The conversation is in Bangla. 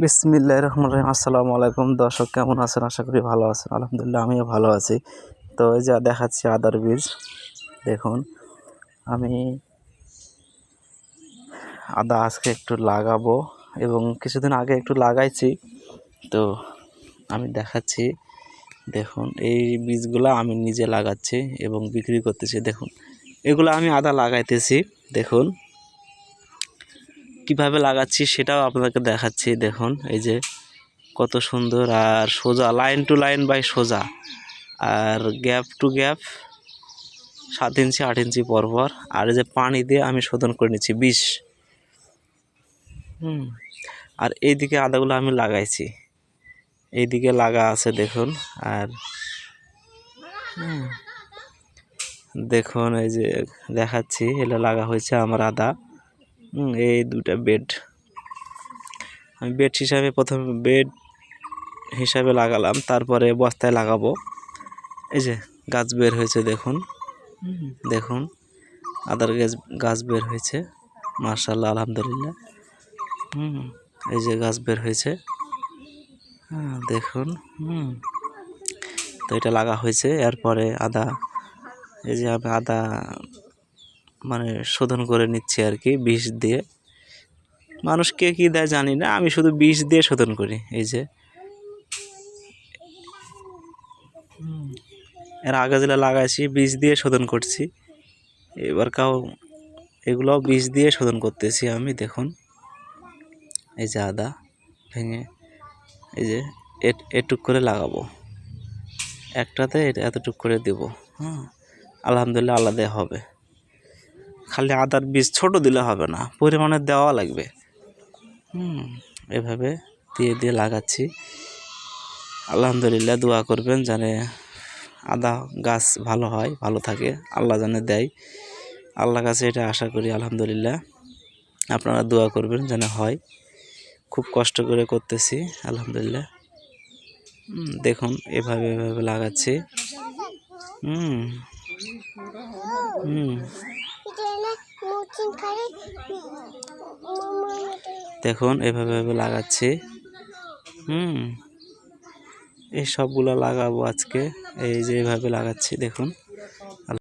বিসমিল্লাহ রহমান রহিম। আসসালামু আলাইকুম দর্শক, কেমন আছেন? আশা করি ভালো আছেন। আলহামদুলিল্লাহ, আমিও ভালো আছি। তো এই যা দেখাচ্ছি আদার বীজ, দেখুন, আমি আদা আজকে একটু লাগাবো এবং কিছুদিন আগে একটু লাগাইছি। তো আমি দেখাচ্ছি, দেখুন, এই বীজগুলো আমি নিজে লাগাচ্ছি এবং বিক্রি করতেছি। দেখুন, এগুলো আমি আদা লাগাইতেছি। দেখুন কীভাবে লাগাচ্ছি সেটাও আপনাকে দেখাচ্ছি, দেখুন, এই যে কত সুন্দর আর সোজা লাইন টু লাইন বাই সোজা, আর গ্যাপ টু গ্যাপ সাত ইঞ্চি, আট ইঞ্চি পরপর আর এই যে পানি দিয়ে আমি শোধন করে নিচ্ছি বিষ হুম, আর এইদিকে আদাগুলো আমি লাগাইছি, এইদিকে লাগা আছে, দেখুন, আর দেখুন, এই যে দেখাচ্ছি, এটা লাগা হয়েছে আমার আদা। এই দুটা বেড আমি বেড হিসাবে প্রথমে বেড হিসাবে লাগালাম, তারপরে বস্তায় লাগাবো। এই যে, গাছ বের হয়েছে, দেখুন। দেখুন, আদার গাছ গাছ বের হয়েছে। মার্শাল্লাহ আলহামদুলিল্লাহ। হুম, এই যে গাছ বের হয়েছে। হ্যাঁ দেখুন। হুম, তো এটা লাগা হয়েছে। এরপরে আদা, এই যে আমি আদা মানে শোধন করে নিচ্ছি আর কি, বিষ দিয়ে। মানুষ কে দেয় জানি না, আমি শুধু বিষ দিয়ে শোধন করি, এই যে। এর আগে যেটা লাগাইছি বীজ দিয়ে শোধন করছি, এবার কাউ এগুলোও বীজ দিয়ে শোধন করতেছি আমি, দেখুন। এই যে আদা ভেঙে, এই যে এটুক করে লাগাবো। একটাতে এতটুক করে দেব হ্যাঁ। আলহামদুলিল্লাহ আলাদা হবে। খালি আদার বীজ ছোট দিলে হবে না পরিমাণে দেওয়া লাগবে। হুম এভাবে দিয়ে দিয়ে লাগাচ্ছি। আলহামদুলিল্লাহ দোয়া করবেন জানে আদা গাছ ভালো হয় ভালো থাকে আল্লাহ জানে দেয়। আল্লাহ কাছে এটা আশা করি আলহামদুলিল্লাহ। আপনারা দোয়া করবেন যেন হয়। খুব কষ্ট করে করতেছি আলহামদুলিল্লাহ। হুম, দেখুন এভাবে এভাবে লাগাচ্ছি। হুম হুম। দেখুন এভাবে এভাবে লাগাচ্ছি। হুম এই সবগুলো লাগাবো আজকে। এই যে এভাবে লাগাচ্ছি দেখুন।